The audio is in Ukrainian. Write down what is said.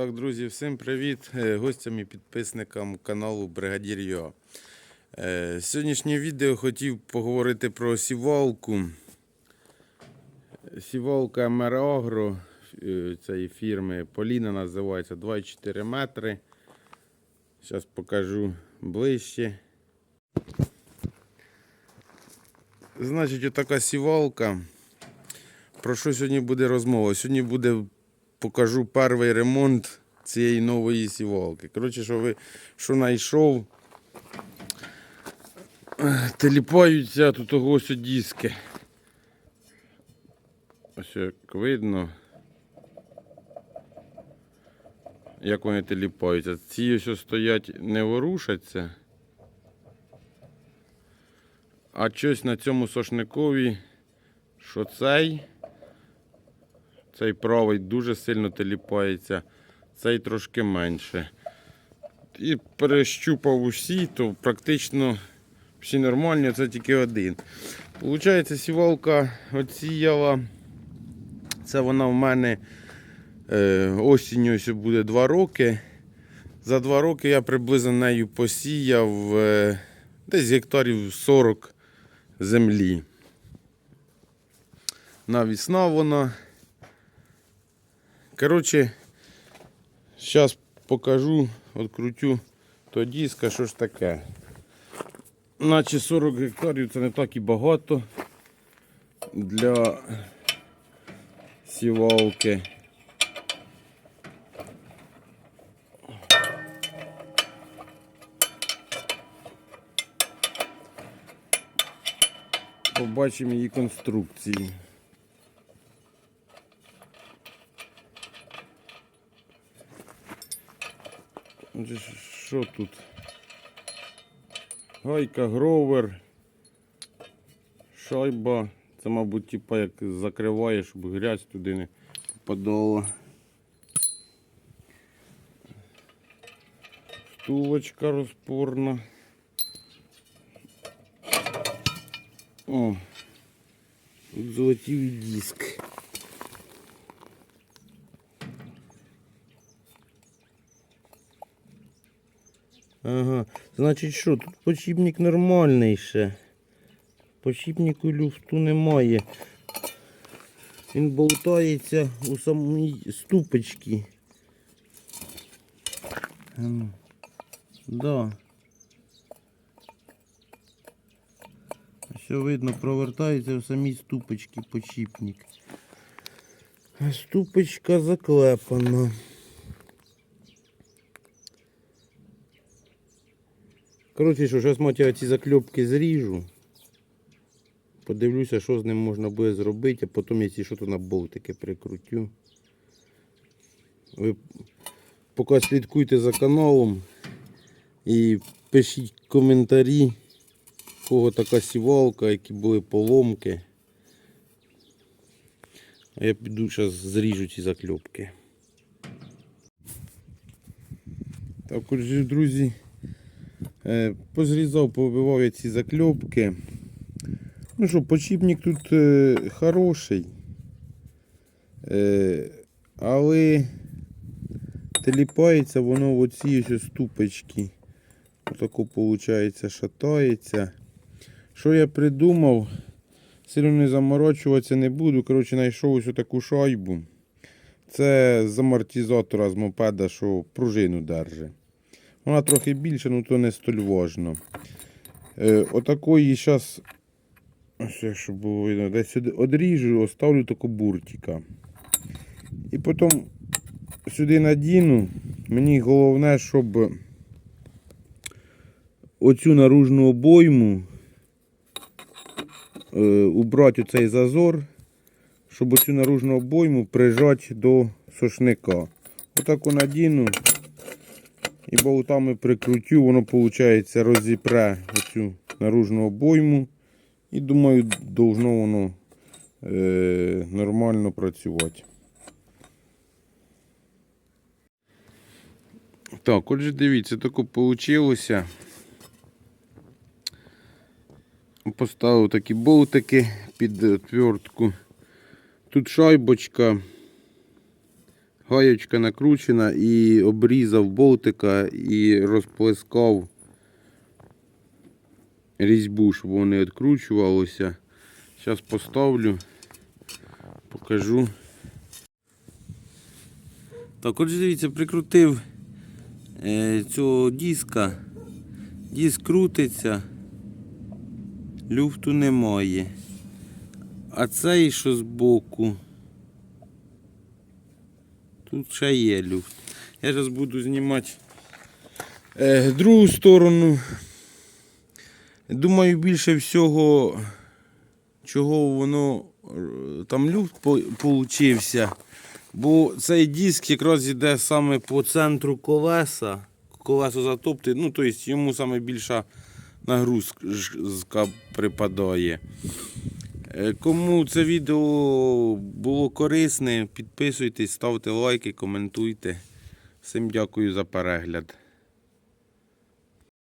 Так, друзі, всім привіт е, гостям і підписникам каналу Бригадір Йо. Е, Сьогоднішнє відео хотів поговорити про сівалку. Сівалка Мерагро е, цієї фірми Поліна називається 2,4 метри. Зараз покажу ближче. Значить, отака сівалка. Про що сьогодні буде розмова? Сьогодні буде покажу перший ремонт цієї нової сівалки. Коротше, що ви що знайшов, теліпаються тут ось диски. Ось як видно. Як вони теліпаються. Ці ось стоять, не ворушаться. А щось на цьому сошникові, що цей. Цей правий дуже сильно теліпається, цей трошки менше. І перещупав усі, то практично всі нормальні, це тільки один. Получається, сівалка оціяла. Це вона в мене е, осінню ось буде 2 роки. За 2 роки я приблизно нею посіяв е, десь гектарів 40 землі. Навісна вона. Коротше, зараз покажу, відкрутю то диска, що ж таке. Наче 40 гектарів це не так і багато для сівалки. Побачимо її конструкції. Що тут? Гайка, гровер, шайба. Це, мабуть, типа як закриває, щоб грязь туди не попадала. Втулочка розпорна. О, тут золотівий диск. Ага, значить що, тут почіпник нормальний ще. Почіпнику люфту немає. Він болтається у самій ступочці. Да. Все видно, провертається в самій ступочці почіпник. Ступочка заклепана. Коротше, що зараз мати ці закльопки зріжу. Подивлюся, що з ним можна буде зробити, а потім, якщо що, то на болтики прикрутю. Ви поки слідкуйте за каналом і пишіть коментарі, у кого така сівалка, які були поломки. А я піду зараз зріжу ці закльопки. Так, отже, друзі. Е, Позрізав, повибивав я ці закльопки. Ну що, почіпник тут е, хороший. Е, але теліпається воно в оці ступочки. Отако виходить, шатається. Що я придумав? Сильно не заморочуватися не буду. Коротше, знайшов ось таку шайбу. Це з амортизатора з мопеда, що пружину держить. Вона трохи більше, ну то не столь важно. Е, отакої зараз, якщо було видно, десь одріжу, оставлю таку буртика. І потім сюди надіну. Мені головне, щоб оцю наружну обойму е, убрати оцей зазор, щоб оцю наружну обойму прижати до сошника. Отаку надіну. І болтами прикрутю, воно виходить розіпре оцю наружну обойму. І думаю, должно воно е, нормально працювати. Так, отже, дивіться, таке вийшло. Поставив такі болтики під отвертку. Тут шайбочка гаєчка накручена і обрізав болтика і розплескав різьбу, щоб вони відкручувалися. Зараз поставлю, покажу. Так, отже, дивіться, прикрутив е, цього диска. Диск крутиться, люфту немає. А цей, що збоку, тут ще є люфт. Я зараз буду знімати е, другу сторону. Думаю, більше всього, чого воно е, там люфт по- получився. Бо цей диск якраз йде саме по центру колеса. Колесо затоптує, ну тобто йому саме більша нагрузка припадає. Е, Кому це відео було корисне, підписуйтесь, ставте лайки, коментуйте. Всім дякую за перегляд.